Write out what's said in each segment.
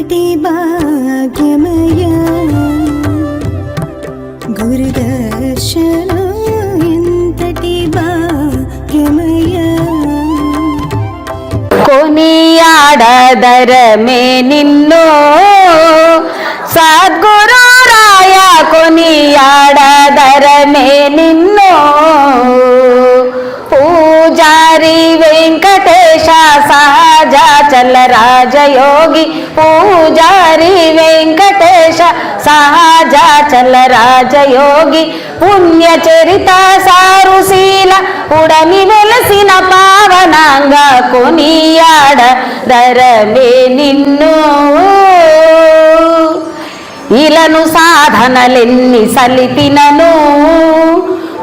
మొదటి భాగ్యమయా. గురుదర్శనం ఎంతటి భాగ్యమయా. కొనియాడదరమే నిన్ను. సద్గురు రాయ కొనియాడదరమే నిన్ను సకల రాజయోగి పూజారి వెంకటేశ సహజాచల రాజయోగి పుణ్యచరిత సారుశీల ఉడమి వెలసిన పావనాంగ కొనియాడ దరవే నిన్ను. ఇలను సాధనలెన్ని సలిపినను.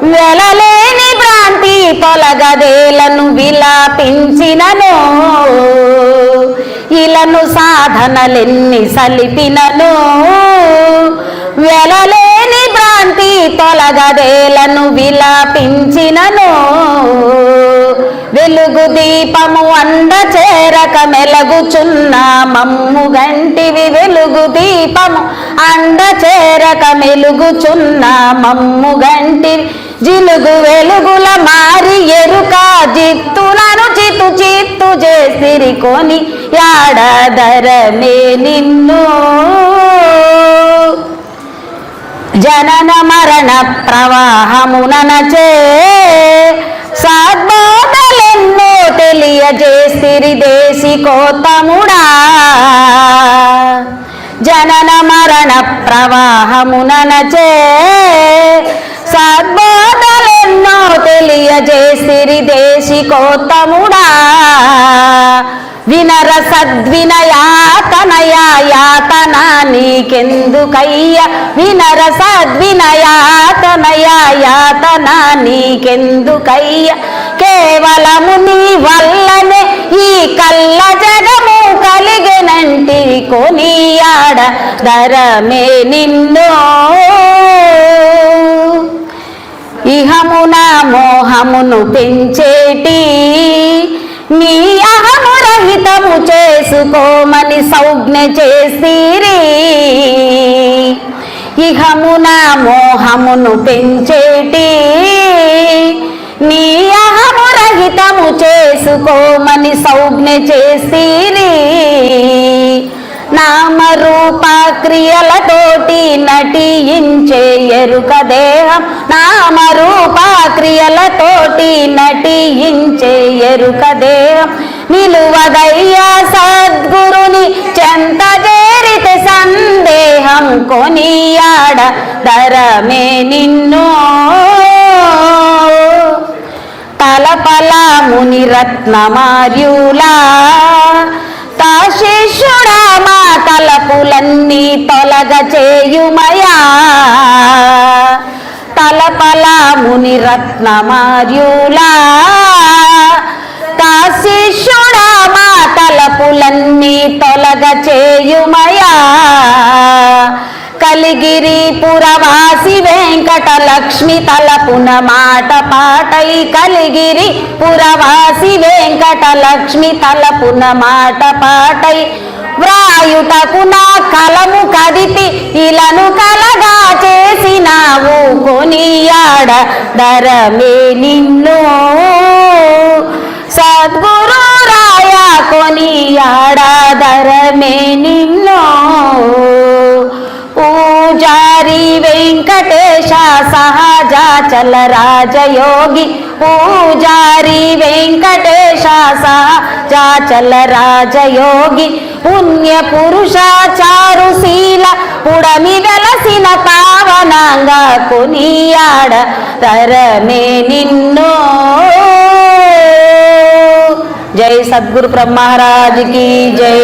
వెలలేని భ్రాంతి తొలగదేలను విలాపించినను. ఇలను సాధనలెన్ని సలిపినను. వెలలేని భ్రాంతి తొలగదేలను విలాపించినను. వెలుగు దీపము అండ చేరక మెలగుచున్న మమ్ము గంటివి వెలుగు దీపము అండ చేరక మెలుగుచున్న మమ్ము గంటివి జిలుగు వెలుగుల మారి ఎరుక జిత్తులను చిత్తు చిత్తు చేసిరి కొని యాడదరమే నిన్ను. జనన మరణ ప్రవాహమునచే సద్బోధలెన్నో తెలియజేసిరి దేశి కోతముడా జనన మరణ ప్రవాహమునచే తెలియజేసిరి దేశి కోతముడా వినర సద్వినయాతనయా యాతన నీకెందుకయ్య? వినర సద్వినయాతనయా యాతన నీకెందుకయ్య? కేవలము నీ వల్లనే ఈ కల్ల జగము కలిగినంటి కొనియాడ. ధరమే నిన్నో ఇహమున మోహమును పెంచేటి నీ అహము రహితము చేసుకోమని సౌజ్ఞ చేసిరి. ఇహమున మోహమును పెంచేటి నీ అహము రహితము చేసుకోమని సౌజ్ఞ చేసిరి. నామరూపాక్రియలతోటి నటించే ఎరుక దేహం నామరూప నటించే ఎరుక దేహం నిలువదయ్యా సద్గురుని చెంత చేరితే సందేహం కొనియాడ ధరమే నిన్నో. తలపల ముని రత్నమార్యులా ముని రత్నమార్యులా. తా శిష్యుడా మా తలపులన్నీ తొలగ చేయుమయా. కలిగిరి పురవాసి వెంకట లక్ష్మి తలపున మాట పాటై కలిగిరి పురవాసి వెంకట లక్ష్మి తలపున మాట పాటై వ్రా రాయుటకు నా కలము కదిపి ఇలను కలగా చేసినావు కొనియాడ ధరమే నిన్ను. సద్గురు రాయ కొనియాడ ధరమే నిన్నో. పూజారి వెంకటేశ సహజాచల రాజయోగి పూజారి వెంకటేశ సహజాచల రాజయోగి పుణ్య పురుషాచారు శీల పుడమి వెలసిన పావనాంగ కొనియాడ తరమే నిన్నో. జై సద్గురు బ్రహ్మరాజుకి జై.